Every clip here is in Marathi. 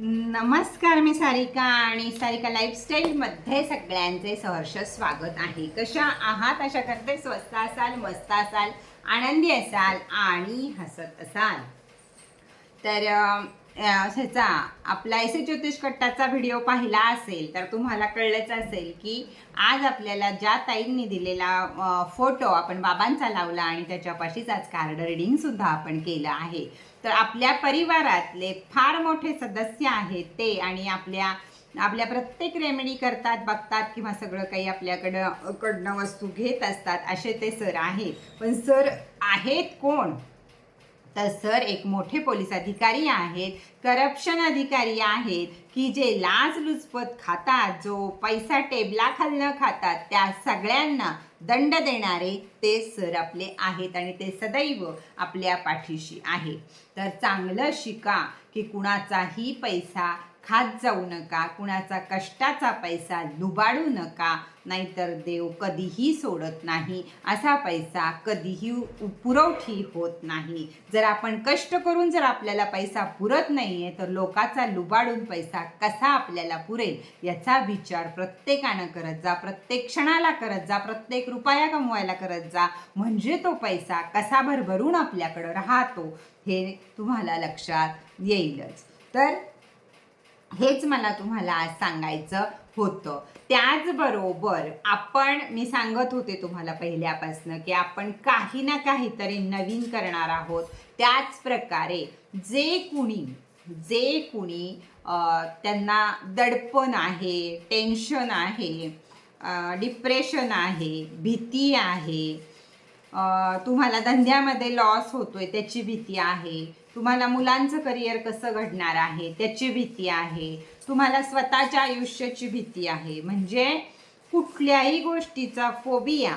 नमस्कार मी सारिका आणि सारिका लाईफस्टाईलमध्ये सगळ्यांचे सहर्ष स्वागत आहे. कशा आहात? अशा करते स्वस्त असाल मस्त असाल आनंदी असाल आणि हसत असाल. तर ह्याचा आपला एस ज्योतिष कट्टाचा व्हिडिओ पाहिला असेल तर तुम्हाला कळलंच असेल की आज आपल्याला ज्या ताईंनी दिलेला फोटो आपण बाबांचा लावला आणि त्याच्यापाशीच आज कार्ड रिडिंगसुद्धा आपण केलं आहे. तर आपल्या परिवारातले फार मोठे सदस्य आहेत ते आणि आपल्या आपल्या प्रत्येक रेमेडी करतात बघतात किंवा सगळं काही आपल्याकडं कडनं वस्तू घेत असतात असे ते सर आहेत. पण सर आहेत कोण? तर सर एक मोठे पोलीस अधिकारी आहेत करप्शन अधिकारी आहेत की जे लाच लुचपत खातात जो पैसा टेबला खालनं खातात त्या सगळ्यांना दंड देणारे ते सर आपले आहेत आणि ते सदैव आपल्या पाठीशी आहे. तर चांगलं शिका की कुणाचाही पैसा खात जाऊ नका कुणाचा कष्टाचा पैसा लुबाडू नका नाहीतर देव कधीही सोडत नाही. असा पैसा कधीही पुरवठी होत नाही. जर आपण कष्ट करून जर आपल्याला पैसा पुरत नाही आहे तर लोकाचा लुबाडून पैसा कसा आपल्याला पुरेल? याचा विचार प्रत्येकानं करत जा प्रत्येक क्षणाला करत जा प्रत्येक रुपया कमवायला करत जा. म्हणजे तो पैसा कसा भरभरून आपल्याकडं राहतो हे तुम्हाला लक्षात येईलच. तर हेच मला तुम्हाला आज सांगायचं होतं. त्याचबरोबर आपण मी सांगत होते तुम्हाला पहिल्यापासनं की आपण काही ना काहीतरी नवीन करणार आहोत. त्याच प्रकारे जे कुणी जे कुणी त्यांना दडपण आहे टेन्शन आहे डिप्रेशन आहे भीती आहे तुम्हाला धंद्यामध्ये लॉस होतोय त्याची भीती आहे. तुम्हाला मुलांचं करिअर कसं घडणार आहे त्याची भीती आहे. तुम्हाला स्वतःच्या आयुष्याची भीती आहे. म्हणजे कुठल्याही गोष्टीचा फोबिया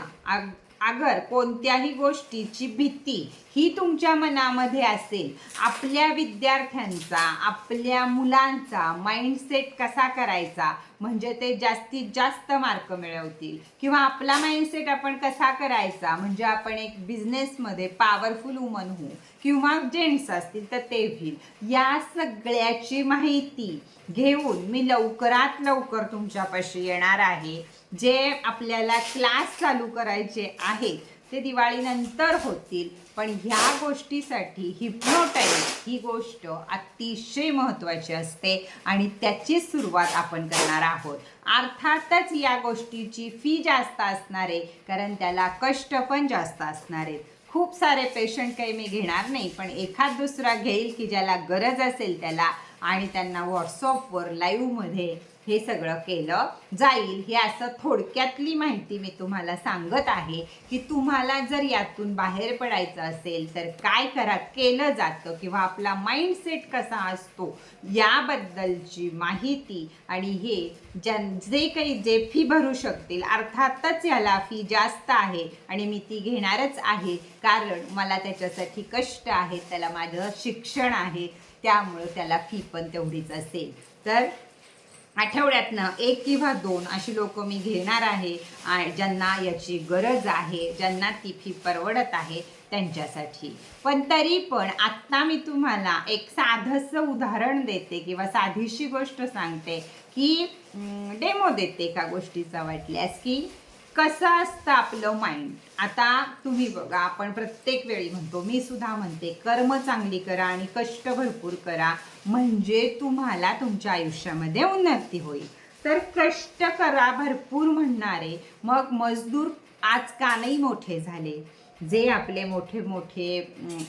अगर कोणत्याही गोष्टीची भीती ही तुमच्या मनामध्ये असेल आपल्या विद्यार्थ्यांचा आपल्या मुलांचा माइंडसेट कसा करायचा? म्हणजे ते जास्तीत जास्त मार्क मिळवतील. किंवा आपला माइंडसेट आपण कसा करायचा? म्हणजे आपण एक बिझनेसमध्ये पॉवरफुल वुमन होऊ. किंवा जेंट्स असतील तर ते होईल. या सगळ्याची माहिती घेऊन मी लवकरात लवकर तुमच्यापाशी येणार आहे. जे आपल्याला क्लास चालू करायचे आहेत ते दिवाळीनंतर होतील. पण ह्या गोष्टीसाठी हिप्नोटाईज ही गोष्ट अतिशय महत्त्वाची असते आणि त्याची सुरुवात आपण करणार आहोत. अर्थातच या गोष्टीची फी जास्त असणार आहे कारण त्याला कष्ट पण जास्त असणार. आहेत खूप सारे पेशंट काही मी घेणार नाही पण एखाद दुसरा घेईल की ज्याला गरज असेल त्याला आणि त्यांना व्हॉट्सअपवर लाईव्हमध्ये हे सगळं केलं जाईल हे असं थोडक्यातली माहिती मी तुम्हाला सांगत आहे की तुम्हाला जर यातून बाहेर पडायचं असेल तर काय करा केलं जातं किंवा आपला माइंडसेट कसा असतो याबद्दलची माहिती आणि हे ज्या जे काही जे फी भरू शकतील अर्थातच याला फी जास्त आहे आणि मी ती घेणारच आहे कारण मला त्याच्यासाठी कष्ट आहे त्याला माझं शिक्षण आहे त्यामुळं त्याला फी पण तेवढीच असेल. तर आठवड्यातनं एक किंवा दोन अशी लोक मी घेणार आहे. ज्यांना याची गरज आहे ज्यांना ती फी परवडत आहे त्यांच्यासाठी. पण तरी पण आत्ता मी तुम्हाला एक साधंसं उदाहरण देते किंवा साधीशी गोष्ट सांगते की डेमो देते एका गोष्टीचा वाटल्यास की कसं असतं आपलं माइंड आता तुम्ही बघा आपण प्रत्येक वेळी म्हणतो मी सुद्धा म्हणते कर्म चांगली करा आणि कष्ट भरपूर करा म्हणजे तुम्हाला तुमच्या आयुष्यामध्ये उन्नती होईल. तर कष्ट करा भरपूर म्हणणारे मग मजदूर आज का नाही मोठे झाले? जे आपले मोठे मोठे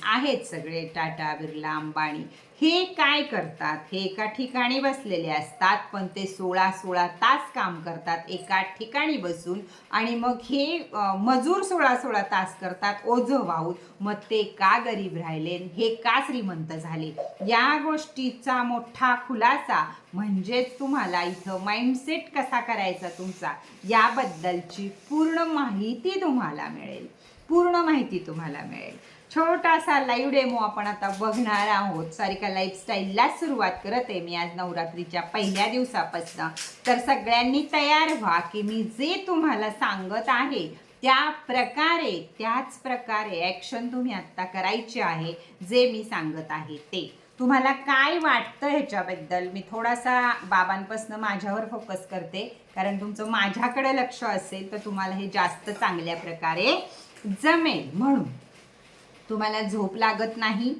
आहेत सगळे टाटा बिर्ला अंबाणी हे काय करतात? हे एका ठिकाणी बसलेले असतात पण ते सोळा सोळा तास काम करतात एका ठिकाणी बसून. आणि मग हे मजूर सोळा सोळा तास करतात ओझं वाहून. मग ते का गरीब राहिले? हे का श्रीमंत झाले? या गोष्टीचा मोठा खुलासा म्हणजेच तुम्हाला इथं माइंडसेट कसा करायचा तुमचा? याबद्दलची पूर्ण माहिती तुम्हाला मिळेल. पूर्ण माहिती तुम्हाला मिळेल. छोटासा लाईव्ह डेमो आपण आता बघणार आहोत. सारिका लाईफस्टाईलला सुरुवात करत आहे. मी आज नवरात्रीच्या पहिल्या दिवसापासून. तर सगळ्यांनी तयार व्हा की मी जे तुम्हाला सांगत आहे त्या प्रकारे त्याच प्रकारे ॲक्शन तुम्ही आत्ता करायचे आहे जे मी सांगत आहे ते. तुम्हाला काय वाटतं ह्याच्याबद्दल? मी थोडासा बाबांपासून माझ्यावर फोकस करते. कारण तुमचं माझ्याकडे लक्ष असेल तर तुम्हाला हे जास्त चांगल्या प्रकारे जमेल म्हणून. तुम्हाला झोप लागत नाही.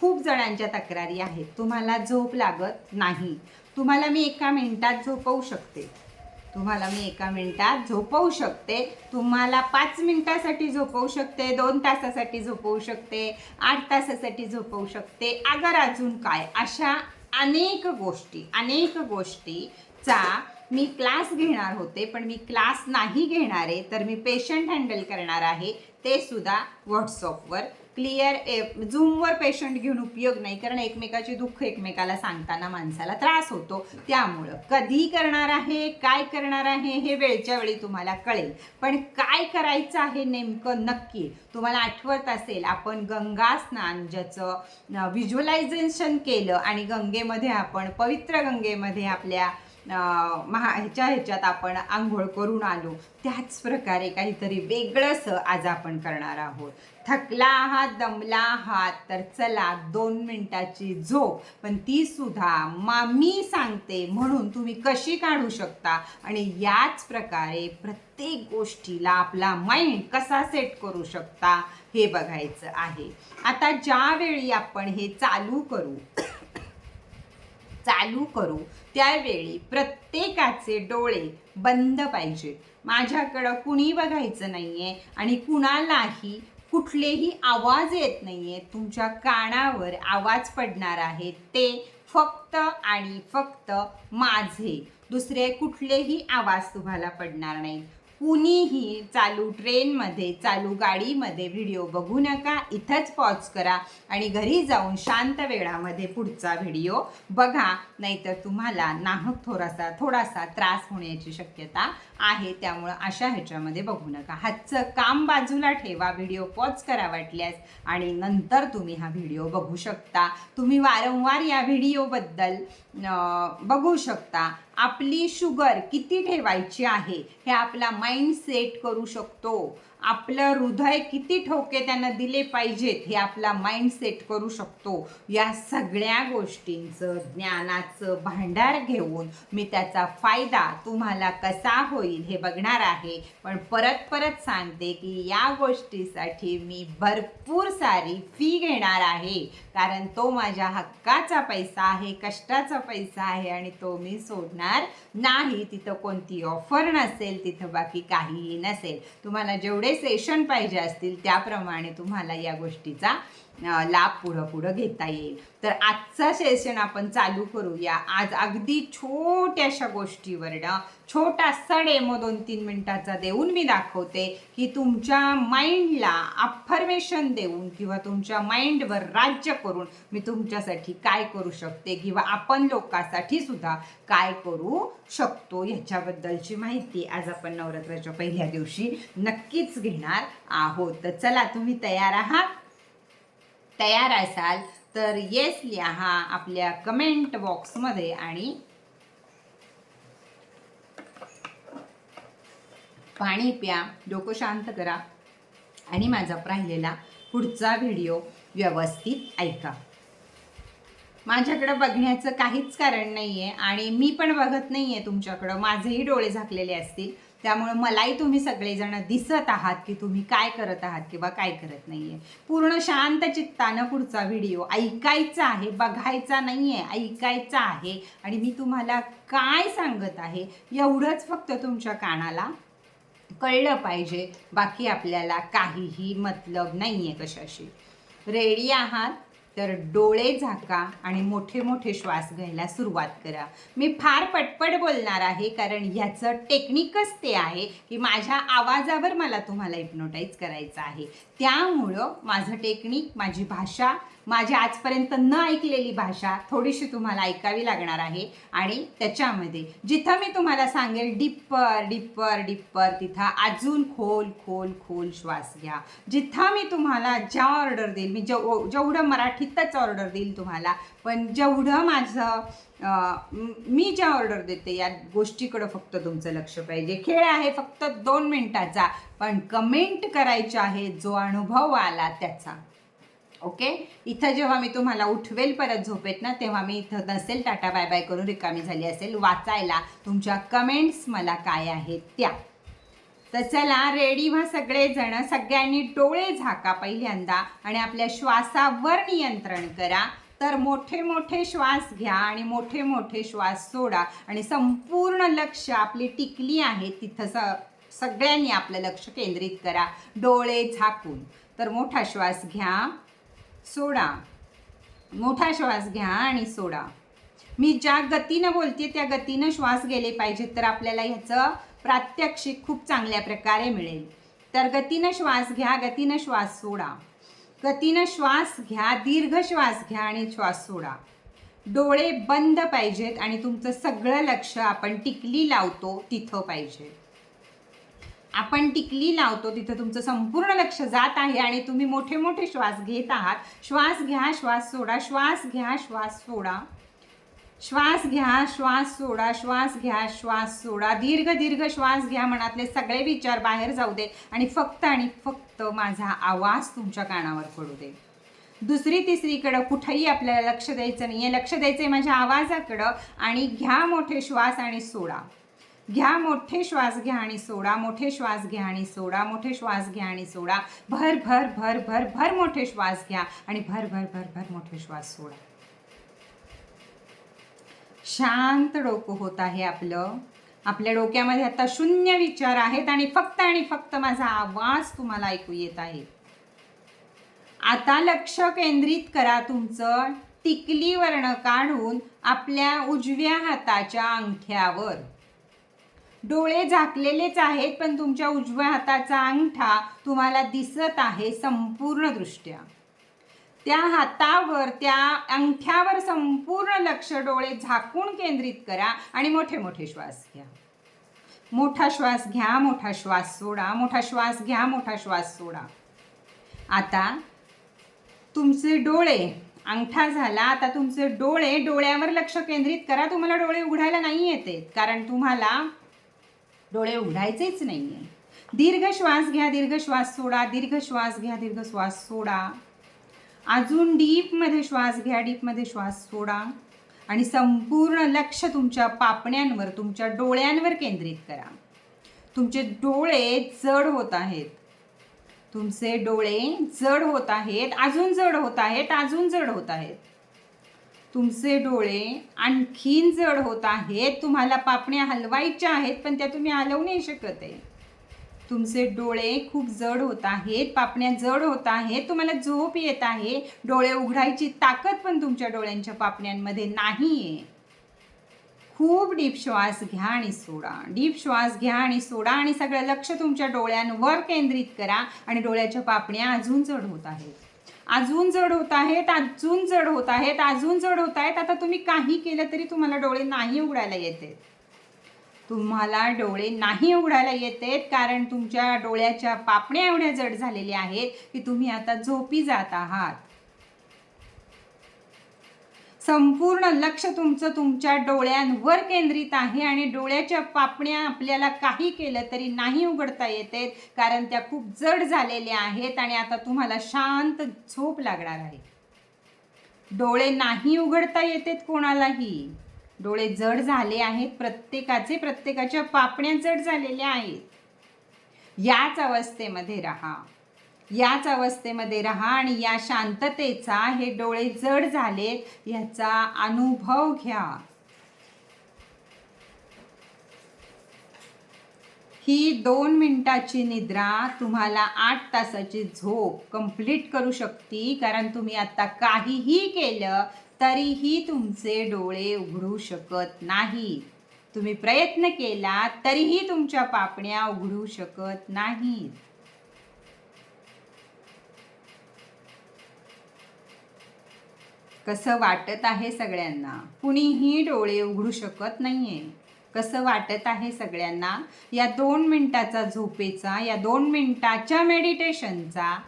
खूप जणांच्या तक्रारी आहेत. तुम्हाला झोप लागत नाही. तुम्हाला मी एका मिनिटात झोपवू शकते. तुम्हाला मी एका मिनिटात झोपवू शकते. तुम्हाला पाच मिनिटासाठी झोपवू शकते. दोन तासासाठी झोपवू शकते. आठ तासासाठी झोपवू शकते. अगर अजून काय? अशा अनेक गोष्टी अनेक गोष्टीचा मी क्लास घेणार होते पण मी क्लास नाही घेणार आहे तर मी पेशंट हँडल करणार आहे. ते सुद्धा व्हॉट्सअपवर क्लिअर झूमवर पेशंट घेऊन उपयोग नाही कारण एकमेकाचे दुःख एकमेकाला सांगताना माणसाला त्रास होतो. त्यामुळं कधी करणार आहे काय करणार आहे हे वेळच्या वेळी तुम्हाला कळेल. पण काय करायचं आहे नेमकं नक्की? तुम्हाला आठवत असेल आपण गंगा स्नान ज्याचं व्हिज्युअलायझेशन केलं आणि गंगेमध्ये आपण पवित्र गंगेमध्ये आपल्या महा ह्याच्या ह्याच्यात आपण आंघोळ करून आलो. त्याच प्रकारे काहीतरी वेगळंसं आज आपण करणार आहोत. थकला आहात दमला आहात तर चला दोन मिनिटाची झोप. पण ती सुद्धा मा मी सांगते म्हणून तुम्ही कशी काढू शकता? आणि याच प्रकारे प्रत्येक गोष्टीला आपला माइंड कसा सेट करू शकता हे बघायचं आहे. आता ज्यावेळी आपण हे चालू करू चालू करू. त्यावेळी प्रत्येकाचे डोळे बंद पाहिजे. माझ्याकडं कुणी बघायचं नाहीये आणि कुणालाही कुठलेही आवाज येत नाहीये तुमच्या कानावर आवाज पडणार आहे. ते फक्त आणि फक्त माझे. दुसरे कुठलेही आवाज तुम्हाला पडणार नाही. कुणीही चालू ट्रेनमध्ये चालू गाडीमध्ये व्हिडिओ बघू नका इथंच पॉज करा आणि घरी जाऊन शांत वेळामध्ये पुढचा व्हिडिओ बघा नाहीतर तुम्हाला नाहक थोडासा थोडासा त्रास होण्याची शक्यता आहे. त्यामुळं अशा ह्याच्यामध्ये बघू नका. हातचं काम बाजूला ठेवा व्हिडिओ पॉज करा वाटल्यास आणि नंतर तुम्ही हा व्हिडिओ बघू शकता. तुम्ही वारंवार या व्हिडिओबद्दल बघू शकता. आपली शुगर किती ठेवायची आहे हे आपला माइंड सेट करू शकतो. आपलं हृदय किती ठोके त्यांना दिले पाहिजेत हे आपला माइंड सेट करू शकतो. या सगळ्या गोष्टींचं ज्ञानाचं भांडार घेऊन मी त्याचा फायदा तुम्हाला कसा होईल हे बघणार आहे. पण परत परत सांगते की या गोष्टीसाठी मी भरपूर सारी फी घेणार आहे. कारण तो माझ्या हक्काचा पैसा आहे कष्टाचा पैसा आहे आणि तो मी सोडणार नाही. तिथं कोणती ऑफर नसेल तिथं बाकी काहीही नसेल. तुम्हाला जेवढे सेशन पाहिजे असतील त्याप्रमाणे तुम्हाला या गोष्टीचा लाभ पुढं पुढं घेता येईल. तर आजचं सेशन आपण चालू करूया. आज अगदी छोट्याशा गोष्टीवरनं छोटासा डेमो दोन तीन मिनिटाचा देऊन मी दाखवते की तुमच्या माइंडला अफर्मेशन देऊन किंवा तुमच्या माइंडवर राज्य करून मी तुमच्यासाठी काय करू शकते किंवा आपण लोकांसाठी सुद्धा काय करू शकतो ह्याच्याबद्दलची माहिती आज आपण नवरात्राच्या पहिल्या दिवशी नक्कीच घेणार आहोत. तर चला तुम्ही तयार आहात? तयार असाल तर येस लिहा आपल्या कमेंट बॉक्समध्ये आणि पाणी प्या डोकं शांत करा आणि माझा राहिलेला पुढचा व्हिडिओ व्यवस्थित ऐका. माझ्याकडं बघण्याचं काहीच कारण नाही आहे आणि मी पण बघत नाही आहे तुमच्याकडं. माझेही डोळे झाकलेले असतील. त्यामुळे मलाही तुम्ही सगळेजण दिसत आहात की तुम्ही काय करत आहात किंवा काय करत नाही आहे पूर्ण शांत चित्तानं पुढचा व्हिडिओ ऐकायचा आहे बघायचा नाही आहे ऐकायचा आहे. आणि मी तुम्हाला काय सांगत आहे एवढंच फक्त तुमच्या कानाला कळलं पाहिजे. बाकी आपल्याला काहीही मतलब नाही आहे कशाशी. रेडी आहात? तर डोळे झाका आणि मोठे मोठे श्वास घ्यायला सुरुवात करा. मी फार पटपट बोलणार आहे कारण ह्याचं टेक्निकच ते आहे की माझ्या आवाजावर मला तुम्हाला हिप्नोटाईज करायचं आहे. त्यामुळं माझं टेक्निक माझी भाषा माझी आजपर्यंत न ऐकलेली भाषा थोडीशी तुम्हाला ऐकावी लागणार आहे. आणि त्याच्यामध्ये जिथं मी तुम्हाला सांगेल डिप्पर डिप्पर डिप्पर तिथं अजून खोल खोल खोल श्वास घ्या. जिथं मी तुम्हाला ज्या ऑर्डर देईल मी जेव जेवढं मराठीतच ऑर्डर देईल तुम्हाला पण जेवढं माझं मी ज्या ऑर्डर देते या गोष्टीकडं फक्त तुमचं लक्ष पाहिजे. खेळ आहे फक्त दोन मिनटाचा पण कमेंट करायचा आहे जो अनुभव आला त्याचा. ओके? इथं जेव्हा मी तुम्हाला उठवेल परत झोपेत ना तेव्हा मी इथं नसेल टाटा बाय बाय करून रिकामी झाली असेल. वाचायला तुमच्या कमेंट्स मला काय आहेत त्या. तर चला रेडी व्हा सगळेजण. सगळ्यांनी डोळे झाका पहिल्यांदा आणि आपल्या श्वासावर नियंत्रण करा. तर मोठे मोठे श्वास घ्या आणि मोठे मोठे श्वास सोडा आणि संपूर्ण लक्ष आपली टिकली आहे तिथं स सगळ्यांनी आपलं लक्ष केंद्रित करा. डोळे झाकून. तर मोठा श्वास घ्या. सोडा. मोठा श्वास घ्या आणि सोडा. मी ज्या गतीनं बोलते त्या गतीनं श्वास गेले पाहिजेत तर आपल्याला ह्याचं प्रात्यक्षिक खूप चांगल्या प्रकारे मिळेल. तर गतीनं श्वास घ्या गतीनं श्वास सोडा. गतीनं श्वास घ्या दीर्घ श्वास घ्या आणि श्वास सोडा. डोळे बंद पाहिजेत आणि तुमचं सगळं लक्ष आपण टिकली लावतो तिथं पाहिजे. आपण टिकली लावतो तिथं तुमचं संपूर्ण लक्ष जात आहे आणि तुम्ही मोठे मोठे श्वास घेत आहात. श्वास घ्या श्वास सोडा श्वास घ्या श्वास सोडा. श्वास घ्या श्वास सोडा श्वास घ्या श्वास सोडा. दीर्घ दीर्घ श्वास घ्या मनातले सगळे विचार बाहेर जाऊ दे आणि फक्त आणि फक्त माझा आवाज तुमच्या कानावर पडू दे. दुसरी तिसरीकडं कुठंही आपल्याला लक्ष द्यायचं नाही आहे लक्ष द्यायचं आहे माझ्या आवाजाकडं आणि घ्या मोठे श्वास आणि सोडा. घ्या मोठे श्वास घ्या आणि सोडा मोठे श्वास घ्या आणि सोडा मोठे श्वास घ्या आणि सोडा. भर भर भर भर भर मोठे श्वास घ्या आणि भर भर भर भर मोठे श्वास सोडा. शांत डोकं होत आहे आपलं. आपल्या डोक्यामध्ये आता शून्य विचार आहेत आणि फक्त आणि फक्त माझा आवाज तुम्हाला ऐकू येत आहे. आता लक्ष केंद्रित करा तुमचं टिकली वर्ण काढून आपल्या उजव्या हाताच्या अंगठ्यावर. डोळे झाकलेलेच आहेत पण तुमच्या उजव्या हाताचा अंगठा तुम्हाला दिसत आहे संपूर्ण दृष्ट्या त्या हातावर त्या अंगठ्यावर संपूर्ण लक्ष डोळे झाकून केंद्रित करा आणि मोठे मोठे श्वास घ्या. मोठा श्वास घ्या मोठा श्वास सोडा मोठा श्वास घ्या मोठा श्वास सोडा. आता तुमचे डोळे अंगठा झाला आता तुमचे डोळे डोळ्यावर लक्ष केंद्रित करा. तुम्हाला डोळे उघडायला नाही येते कारण तुम्हाला डोळे उघडायचेच नाही आहे दीर्घ श्वास घ्या दीर्घ श्वास सोडा दीर्घ श्वास घ्या दीर्घ श्वास सोडा. अजून डीपमध्ये श्वास घ्या डीपमध्ये श्वास सोडा. आणि संपूर्ण लक्ष तुमच्या पापण्यांवर तुमच्या डोळ्यांवर केंद्रित करा. तुमचे डोळे जड होत आहेत. तुमचे डोळे जड होत आहेत अजून जड होत आहेत अजून जड होत आहेत. तुमचे डोळे आणखीन जड होत आहेत. तुम्हाला पापण्या हलवायच्या आहेत पण त्या तुम्ही हलवू नाही शकत आहे. तुमचे डोळे खूप जड होत आहेत पापण्या जड होत आहेत. तुम्हाला झोप येत आहे. डोळे उघडायची ताकद पण तुमच्या डोळ्यांच्या पापण्यांमध्ये नाही आहे खूप डीप श्वास घ्या आणि सोडा. डीप श्वास घ्या आणि सोडा आणि सगळं लक्ष तुमच्या डोळ्यांवर केंद्रित करा आणि डोळ्याच्या पापण्या अजून जड होत आहेत. अजून जड होत आहेत अजून जड होत आहेत अजून जड होत आहेत. आता तुम्ही काही केलं तरी तुम्हाला डोळे नाही उघडायला येते. तुम्हाला डोळे नाही उघडायला येतेत कारण तुमच्या डोळ्याच्या पापण्या एवढ्या जड झालेल्या आहेत की तुम्ही आता झोपी जात आहात. संपूर्ण लक्ष तुमचं तुमच्या डोळ्यांवर केंद्रित आहे आणि डोळ्याच्या पापण्या आपल्याला काही केलं तरी नाही उघडता येते कारण त्या खूप जड झालेल्या आहेत आणि आता तुम्हाला शांत झोप लागणार आहे. डोळे नाही उघडता येतेत कोणालाही. डोळे जड झाले आहेत प्रत्येकाचे प्रत्येकाच्या पापण्या जड झालेल्या आहेत. याच अवस्थेमध्ये राहा. याच अवस्थेमध्ये राहा आणि या शांततेचा हे डोळे जड झालेत याचा अनुभव घ्या. ही दोन मिनिटाची निद्रा तुम्हाला आठ तासाची झोप कंप्लीट करू शकते कारण तुम्ही आता काहीही केलं तरीही तुमचे डोळे उघडू शकत नाही. तुम्ही प्रयत्न केला तरीही तुमच्या पापण्या उघडू शकत नाहीत. कसं वाटत आहे सगळ्यांना? कुणीही डोळे उघडू शकत नाहीये. कसं वाटत आहे सगळ्यांना? या दोन मिनिटाचा झोपेचा या दोन मिनिटाच्या मेडिटेशनचा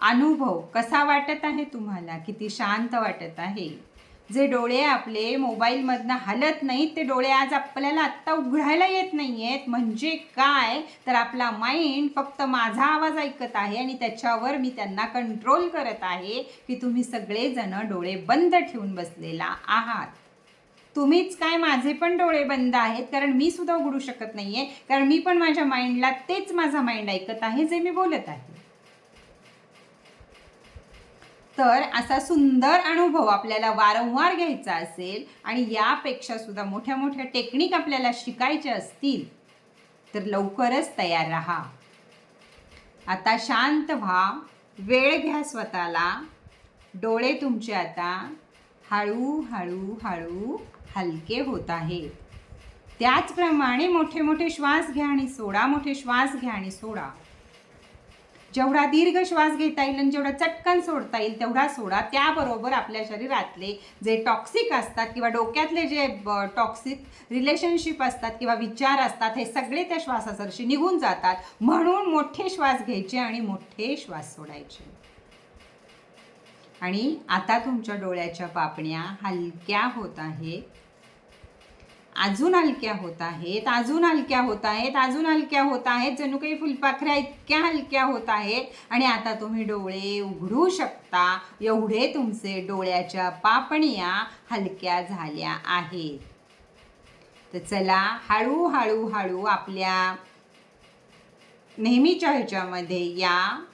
अनुभव कसा वाटत आहे तुम्हाला? किती शांत वाटत आहे? जे डोळे आपले मोबाईलमधनं हलत नाहीत ते डोळे आज आपल्याला आत्ता उघडायला येत नाही आहेत म्हणजे काय? तर आपला माइंड फक्त माझा आवाज ऐकत आहे आणि त्याच्यावर मी त्यांना कंट्रोल करत आहे की तुम्ही सगळेजण डोळे बंद ठेवून बसलेला आहात. तुम्हीच काय माझे पण डोळे बंद आहेत? कारण मी सुद्धा उघडू शकत नाहीये. कारण मी पण माझ्या माइंडला तेच माझा माइंड ऐकत आहे जे मी बोलत आहे. तर असा सुंदर अनुभव आपल्याला वारंवार घ्यायचा असेल आणि यापेक्षा सुद्धा मोठ्या मोठ्या टेक्निक आपल्याला शिकायच्या असतील तर लवकरच तयार राहा. आता शांत व्हा वेळ घ्या स्वतःला. डोळे तुमचे आता हळू हळू हळू हलके होत आहेत. त्याचप्रमाणे मोठे मोठे श्वास घ्या आणि सोडा मोठे श्वास घ्या आणि सोडा. जेवढा दीर्घ श्वास घेता येईल आणि जेवढा चटकन सोडता येईल तेवढा सोडा. त्याबरोबर आपल्या शरीरातले जे टॉक्सिक असतात किंवा डोक्यातले जे टॉक्सिक रिलेशनशिप असतात किंवा विचार असतात हे सगळे त्या श्वासासरशी निघून जातात. म्हणून मोठे श्वास घ्यायचे आणि मोठे श्वास सोडायचे. आणि आता तुमच्या डोळ्याच्या पापण्या हलक्या होत आहेत. अजून हलक्या होत आहेत अजून हलक्या होत आहेत अजून हलक्या होत आहेत जणू काही फुलपाखऱ्या इतक्या हलक्या होत आहेत. आणि आता तुम्ही डोळे उघडू शकता. एवढे तुमचे डोळ्याच्या पापण्या हलक्या झाल्या आहेत. तर चला हळूहळू हळू आपल्या नेहमीच्या ह्याच्यामध्ये या.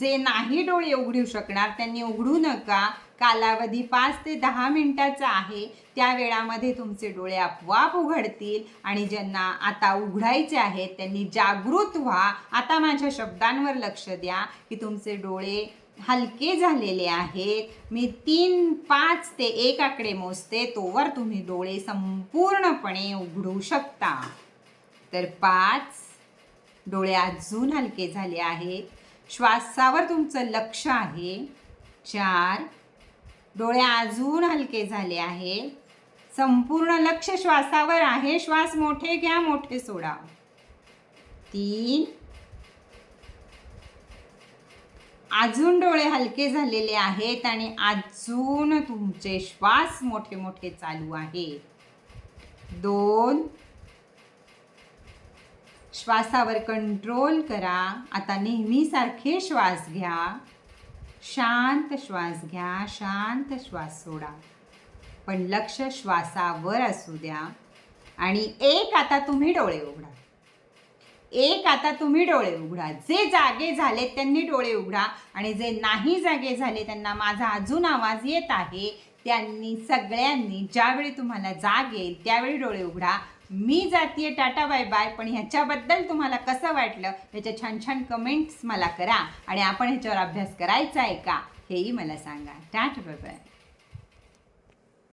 जे नाही डोळे उघडू शकणार त्यांनी उघडू नका. कालावधी पाच ते दहा मिनिटाचा आहे. त्या वेळामध्ये तुमचे डोळे आपोआप उघडतील आणि ज्यांना आता उघडायचे आहेत त्यांनी जागृत व्हा. आता माझ्या शब्दांवर लक्ष द्या की तुमचे डोळे हलके झालेले आहेत. मी तीन पाच ते एक आकडे मोजते तोवर तुम्ही डोळे संपूर्णपणे उघडू शकता. तर पाच डोळे अजून हलके झाले आहेत. श्वासावर तुमचं लक्ष आहे. चार डोळे अजून हलके झाले आहे संपूर्ण लक्ष श्वासावर आहे. श्वास मोठे घ्या मोठे सोडा. तीन. अजून डोळे हलके झालेले आहेत आणि अजून तुमचे श्वास मोठे मोठे चालू आहे. दोन. श्वासावर कंट्रोल करा. आता नेहमीसारखे श्वास घ्या. शांत श्वास घ्या शांत श्वास सोडा. पण लक्ष श्वासावर असू द्या आणि एक आता तुम्ही डोळे उघडा. एक आता तुम्ही डोळे उघडा. जे जागे झाले त्यांनी डोळे उघडा आणि जे नाही जागे झाले त्यांना माझा अजून आवाज येत आहे. त्यांनी सगळ्यांनी ज्यावेळी तुम्हाला जाग येईल त्यावेळी डोळे उघडा. मी जातीये टाटा बाय बाय पण ह्याच्याबद्दल तुम्हाला कसं वाटलं ह्याच्या छान छान कमेंट्स मला करा आणि आपण ह्याच्यावर अभ्यास करायचा आहे का हेही मला सांगा. Tata bye bye.